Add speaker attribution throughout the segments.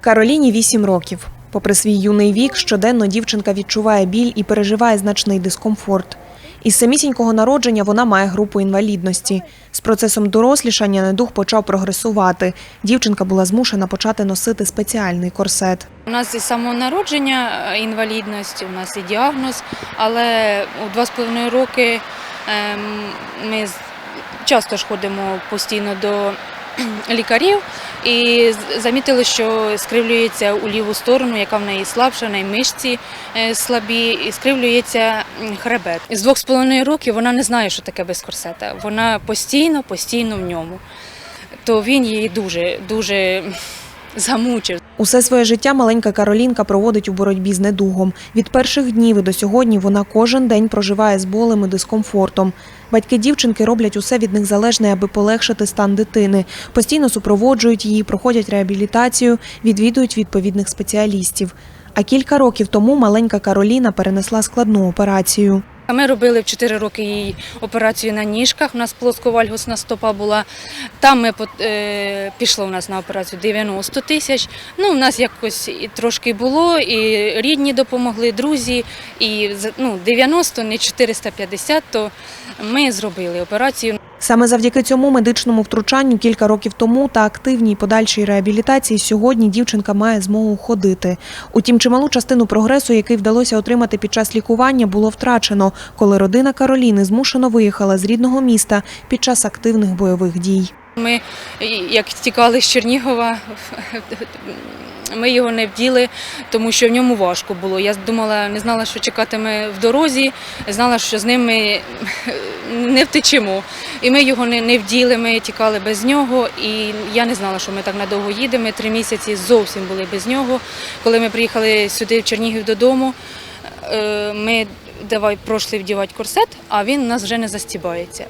Speaker 1: Кароліні 8 років. Попри свій юний вік, щоденно дівчинка відчуває біль і переживає значний дискомфорт. Із самісінького народження вона має групу інвалідності. З процесом дорослішання недух почав прогресувати. Дівчинка була змушена почати носити спеціальний корсет.
Speaker 2: У нас із самого народження е, у нас і діагноз, але у два з половиною роки ем, ми часто ж ходимо постійно до лікарів і замітили, що скривлюється у ліву сторону, яка в неї слабша, в неї мишці е, слабі, і скривлюється хребет. З двох з половиною років вона не знає, що таке без корсета. Вона постійно, постійно в ньому. То він її дуже, дуже замучив.
Speaker 1: Усе своє життя маленька Каролінка проводить у боротьбі з недугом. Від перших днів і до сьогодні вона кожен день проживає з болем і дискомфортом. Батьки дівчинки роблять усе від них залежне, аби полегшити стан дитини. Постійно супроводжують її, проходять реабілітацію, відвідують відповідних спеціалістів. А кілька років тому маленька Кароліна перенесла складну операцію.
Speaker 2: А Ми робили в 4 роки її операцію на ніжках. У нас плосковальгусна стопа була. Там ми е, пішло у нас на операцію 90 тисяч. Ну, у нас якось і трошки було, і рідні допомогли, друзі. І ну, 90, не 450, то ми зробили операцію.
Speaker 1: Саме завдяки цьому медичному втручанню кілька років тому та активній подальшій реабілітації сьогодні дівчинка має змогу ходити. Утім, чималу частину прогресу, який вдалося отримати під час лікування, було втрачено, коли родина Кароліни змушено виїхала з рідного міста під час активних бойових дій.
Speaker 2: Ми, як тікали з Чернігова, ми його не вділи, тому що в ньому важко було. Я думала, не знала, що чекатиме в дорозі, знала, що з ним ми не втечемо. І ми його не, вділи, ми тікали без нього. І я не знала, що ми так надовго їдемо. Ми три місяці зовсім були без нього. Коли ми приїхали сюди в Чернігів додому, е, ми давай пройшли вдівати корсет, а він у нас вже не застібається.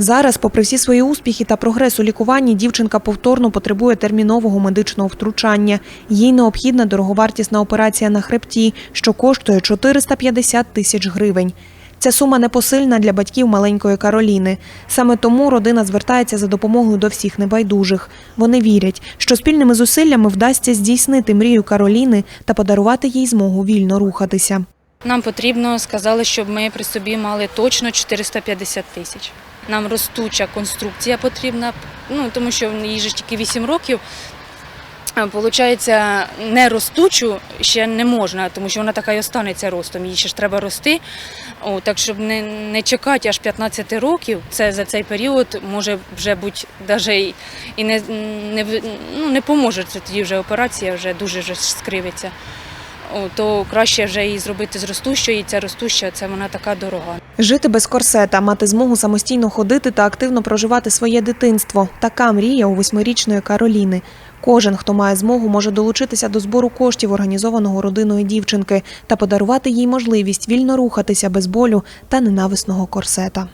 Speaker 1: Зараз, попри всі свої успіхи та прогрес у лікуванні, дівчинка повторно потребує термінового медичного втручання. Їй необхідна дороговартісна операція на хребті, що коштує 450 тисяч гривень. Ця сума непосильна для батьків маленької Кароліни. Саме тому родина звертається за допомогою до всіх небайдужих. Вони вірять, що спільними зусиллями вдасться здійснити мрію Кароліни та подарувати їй змогу вільно рухатися.
Speaker 2: Нам потрібно, сказали, щоб ми при собі мали точно 450 тисяч. Нам ростуча конструкція потрібна, ну тому що їй же тільки 8 років. Получається, не ростучу ще не можна, тому що вона така і останеться ростом. Їй ще ж треба рости. О, так щоб не, не чекати аж 15 років, це за цей період може вже бути навіть і не, не, ну, не поможе це тоді вже операція, вже дуже вже скривиться. То краще вже її зробити з ростущою, і ця ростуща, це вона така дорога.
Speaker 1: Жити без корсета, мати змогу самостійно ходити та активно проживати своє дитинство. Така мрія у восьмирічної Кароліни. Кожен, хто має змогу, може долучитися до збору коштів, організованого родиною дівчинки, та подарувати їй можливість вільно рухатися без болю та ненависного корсета.